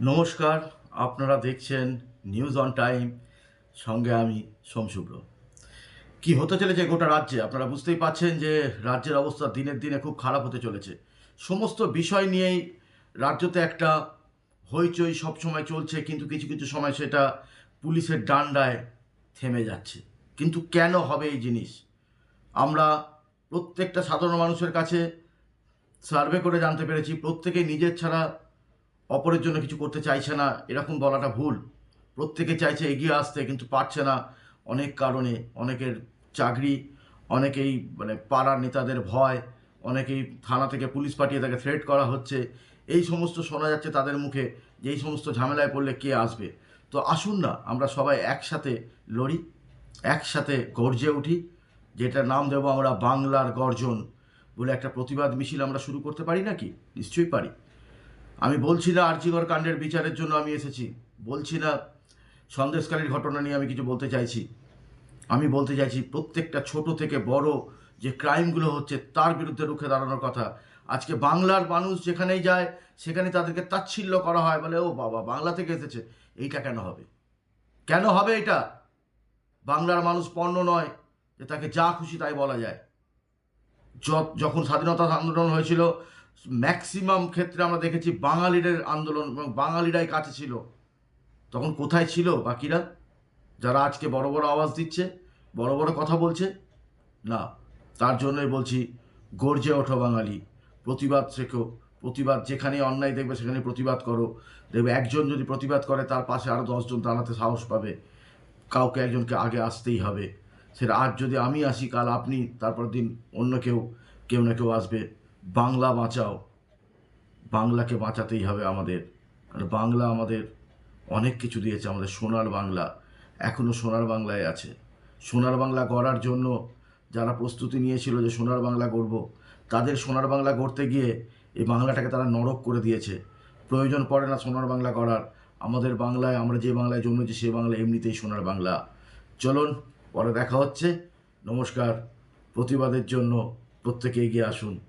নমস্কার, আপনারা দেখছেন নিউজ অন টাইম সঙ্গে আমি সোমশুভ্র কি হতে চলেছে গোটা রাজ্যে? আপনারা বুঝতেই পাচ্ছেন যে রাজ্যের অবস্থা দিনের দিনে খুব খারাপ হতে চলেছে। সমস্ত বিষয় নিয়েই রাজ্যতে একটা হইচই সবসময় চলছে, কিন্তু কিছু কিছু সময় সেটা পুলিশের ডান্ডায় থেমে যাচ্ছে। কিন্তু কেন হবে এই জিনিস? আমরা প্রত্যেকটা সাধারণ মানুষের কাছে সার্ভে করে জানতে পেরেছি, প্রত্যেকেই নিজের ছাড়া অপরের জন্য কিছু করতে চাইছে না, এরকম বলাটা ভুল। প্রত্যেকে চাইছে এগিয়ে আসতে, কিন্তু পারছে না। অনেক কারণে অনেকের চাকরি, অনেকেই মানে পাড়ার নেতাদের ভয়, অনেকেই থানা থেকে পুলিশ পাঠিয়ে তাকে থ্রেট করা হচ্ছে। এই সমস্ত শোনা যাচ্ছে তাদের মুখে যে এই সমস্ত ঝামেলায় পড়লে কে আসবে। তো আসুন না, আমরা সবাই একসাথে লড়ি, একসাথে গর্জে উঠি। যেটার নাম দেবো আমরা বাংলার গর্জন। বলে একটা প্রতিবাদ মিছিল আমরা শুরু করতে পারি নাকি? নিশ্চয়ই পারি। আমি বলছি না আর্জিকর কাণ্ডের বিচারের জন্য আমি এসেছি। বলছি না সন্দেশকারীর ঘটনা নিয়ে আমি কিছু বলতে চাইছি। আমি বলতে চাইছি প্রত্যেকটা ছোট থেকে বড় যে ক্রাইমগুলো হচ্ছে তার বিরুদ্ধে রুখে দাঁড়ানোর কথা। আজকে বাংলার মানুষ যেখানেই যায়, সেখানে তাদেরকে তাচ্ছিল্য করা হয় বলে, ও বাবা, বাংলা থেকে এসেছে। এইটা কেন হবে? কেন হবে এটা? বাংলার মানুষ পণ্য নয় যে তাকে যা খুশি তাই বলা যায়। যখন স্বাধীনতা আন্দোলন হয়েছিল ম্যাক্সিমাম ক্ষেত্রে আমরা দেখেছি বাঙালিদের আন্দোলন এবং বাঙালিরাই কাছে ছিল। তখন কোথায় ছিল বাকিরা? যারা আজকে বড় বড় আওয়াজ দিচ্ছে, বড় বড় কথা বলছে? না। তার জন্যই বলছি, গর্জে ওঠো বাঙালি। প্রতিবাদ শেখো। প্রতিবাদ যেখানে অন্যায় দেখবে সেখানে প্রতিবাদ করো। দেখবে একজন যদি প্রতিবাদ করে, তার পাশে আরও দশজন দাঁড়াতে সাহস পাবে। কাউকে একজনকে আগে আসতেই হবে। সেটা আজ যদি আমি আসি, কাল আপনি তারপর দিন অন্য কেউ কেউ না কেউ আসবে। বাংলা বাঁচাও। বাংলাকে বাঁচাতেই হবে আমাদের। আর বাংলা আমাদের অনেক কিছু দিয়েছে, আমাদের সোনার বাংলা। এখনও সোনার বাংলায় আছে। সোনার বাংলা গড়ার জন্য যারা প্রস্তুতি নিয়েছিল যে সোনার বাংলা গড়ব, তাদের সোনার বাংলা গড়তে গিয়ে এই বাংলাটাকে তারা নরক করে দিয়েছে। প্রয়োজন পড়ে না সোনার বাংলা গড়ার। আমাদের বাংলায়, আমরা যে বাংলায় জন্মেছি, সে বাংলা এমনিতেই সোনার বাংলা। চলুন, পরে দেখা হচ্ছে। নমস্কার। প্রতিবাদের জন্য প্রত্যেকে এগিয়ে আসুন।